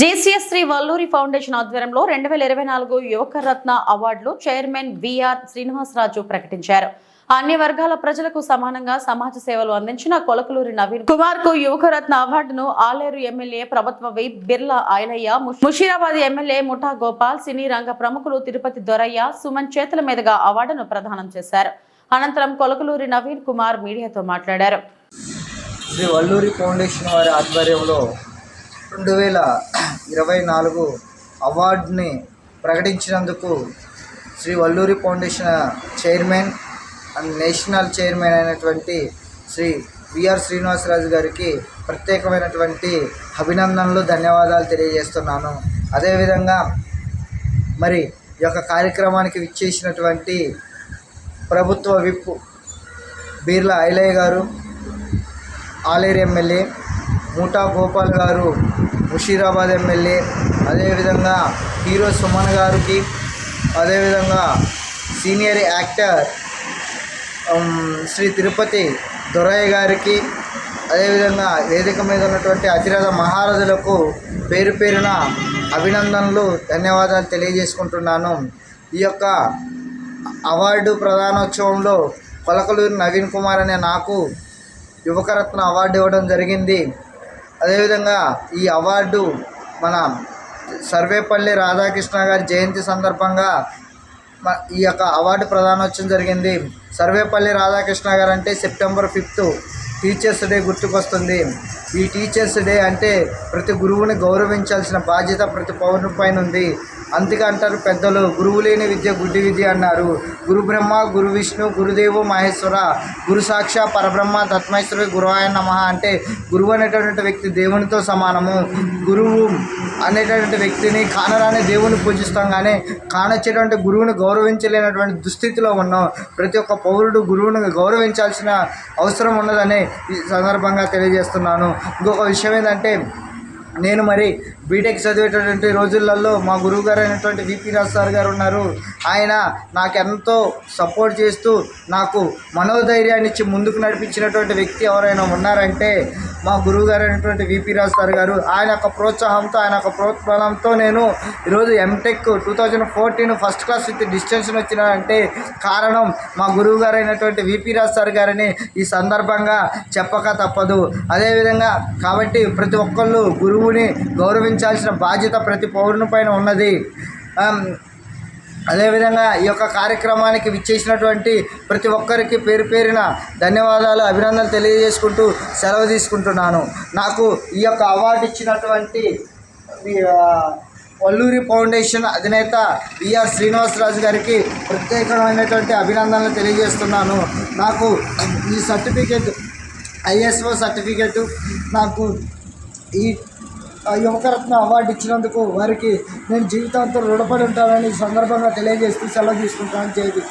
JCS Shri Valluri foundation ఆధ్వర్యంలో రెండు వేల ఇరవై నాలుగు యువక రత్న అవార్డులు చైర్మన్ విఆర్ శ్రీనివాసరాజు ప్రకటించారు. అన్ని వర్గాల ప్రజలకు సమానంగా సమాజ సేవలు అందించిన కొలకలూరి నవీన్ కుమార్కు యువకరత్న అవార్డును ఆలేరు ఎమ్మెల్యే ప్రభుత్వ whip Birla Ailaiah Musheerabad MLA Mutha Gopal cine రంగ ప్రముఖులు తిరుపతి దొరయ్య సుమన్ చేతుల మీదుగా అవార్డును ప్రదానం చేశారు. అనంతరం కొలకలూరి నవీన్ కుమార్ మీడియాతో మాట్లాడారు. శ్రీ వల్లూరి ఫౌండేషన్ వారి ఆధ్వర్యంలో రెండు వేల ఇరవై నాలుగు అవార్డుని ప్రకటించినందుకు Shri Valluri foundation chairman and national chairman అయినటువంటి శ్రీ విఆర్ శ్రీనివాసరాజు గారికి ప్రత్యేకమైనటువంటి అభినందనలు ధన్యవాదాలు తెలియజేస్తున్నాను. అదేవిధంగా మరి ఈ యొక్క కార్యక్రమానికి విచ్చేసినటువంటి ప్రభుత్వ విప్ బీర్లా ఐలయ్య గారు ఆలేరు ఎమ్మెల్యే మూటా గోపాల్ గారు ముషీరాబాద్ ఎమ్మెల్యే. అదేవిధంగా హీరో సుమన్ గారికి అదేవిధంగా సీనియర్ యాక్టర్ శ్రీ తిరుపతి దొరయ్య గారికి అదేవిధంగా వేదిక మీద ఉన్నటువంటి అతిరథ మహారాజులకు పేరు పేరున అభినందనలు ధన్యవాదాలు తెలియజేసుకుంటున్నాను. ఈ యొక్క అవార్డు ప్రధానోత్సవంలో కొలకలూరు నవీన్ కుమార్ అనే నాకు యువకరత్న అవార్డు ఇవ్వడం జరిగింది. అదేవిధంగా ఈ అవార్డు మన సర్వేపల్లి రాధాకృష్ణ గారి జయంతి సందర్భంగా ఈ యొక్క అవార్డు ప్రదానోత్సవం జరిగింది. సర్వేపల్లి రాధాకృష్ణ గారు అంటే సెప్టెంబర్ ఫిఫ్త్ టీచర్స్ డే గుర్తుకొస్తుంది. ఈ టీచర్స్ డే అంటే ప్రతి గురువుని గౌరవించాల్సిన బాధ్యత ప్రతి పౌరుని పైన ఉంది. అందుకే అంటారు పెద్దలు గురువు లేని విద్య గుడ్డి విద్య అన్నారు. గురు బ్రహ్మ గురు విష్ణు గురుదేవు మహేశ్వర గురు సాక్ష పరబ్రహ్మ తత్మేశ్వరి గురువాయ నమ అంటే గురువు అనేటటువంటి వ్యక్తి దేవునితో సమానము. గురువు అనేటటువంటి వ్యక్తిని కానరాని దేవుని పూజిస్తాం కానీ కానొచ్చేటువంటి గురువుని గౌరవించలేనటువంటి దుస్థితిలో ఉన్నాం. ప్రతి ఒక్క పౌరుడు గురువుని గౌరవించాల్సిన అవసరం ఉన్నదని ఈ సందర్భంగా తెలియజేస్తున్నాను. ఇంకొక విషయం ఏంటంటే నేను మరి బీటెక్ చదివేటటువంటి రోజులలో మా గురువు గారు అయినటువంటి విపి రాజ్ సార్ గారు ఉన్నారు ఆయన నాకు ఎంతో సపోర్ట్ చేస్తూ నాకు మనోధైర్యాన్ని ఇచ్చి ముందుకు నడిపించినటువంటి వ్యక్తి ఎవరైనా ఉన్నారంటే మా గురువు గారు అయినటువంటి విపి రాజ్ సార్ గారు. ఆయన యొక్క ప్రోత్సాహంతో ఆయన యొక్క ప్రోత్సాహంతో నేను ఈరోజు MTech two thousand fourteen first class with distinction వచ్చినానంటే కారణం మా గురువు గారు అయినటువంటి విపి రాజ్ సార్ గారిని ఈ సందర్భంగా చెప్పక తప్పదు. అదేవిధంగా కాబట్టి ప్రతి ఒక్కళ్ళు గురువుని గౌరవించ గౌరవించాల్సిన బాధ్యత ప్రతి పౌరుని పైన ఉన్నది. అదేవిధంగా ఈ యొక్క కార్యక్రమానికి విచ్చేసినటువంటి ప్రతి ఒక్కరికి పేరు పేరిన ధన్యవాదాలు అభినందనలు తెలియజేసుకుంటూ సెలవు తీసుకుంటున్నాను. నాకు ఈ యొక్క అవార్డు ఇచ్చినటువంటి వల్లూరి ఫౌండేషన్ అధినేత విఆర్ శ్రీనివాసరాజు గారికి ప్రత్యేకమైనటువంటి అభినందనలు తెలియజేస్తున్నాను. నాకు ఈ సర్టిఫికేట్ ఐఎస్ఓ సర్టిఫికేట్ నాకు ఈ యువకరత్న అవార్డు ఇచ్చినందుకు వారికి నేను జీవితాంతం రుణపడి ఉంటానని ఈ సందర్భంగా తెలియజేస్తూ సెలవు తీసుకుంటాను జైవి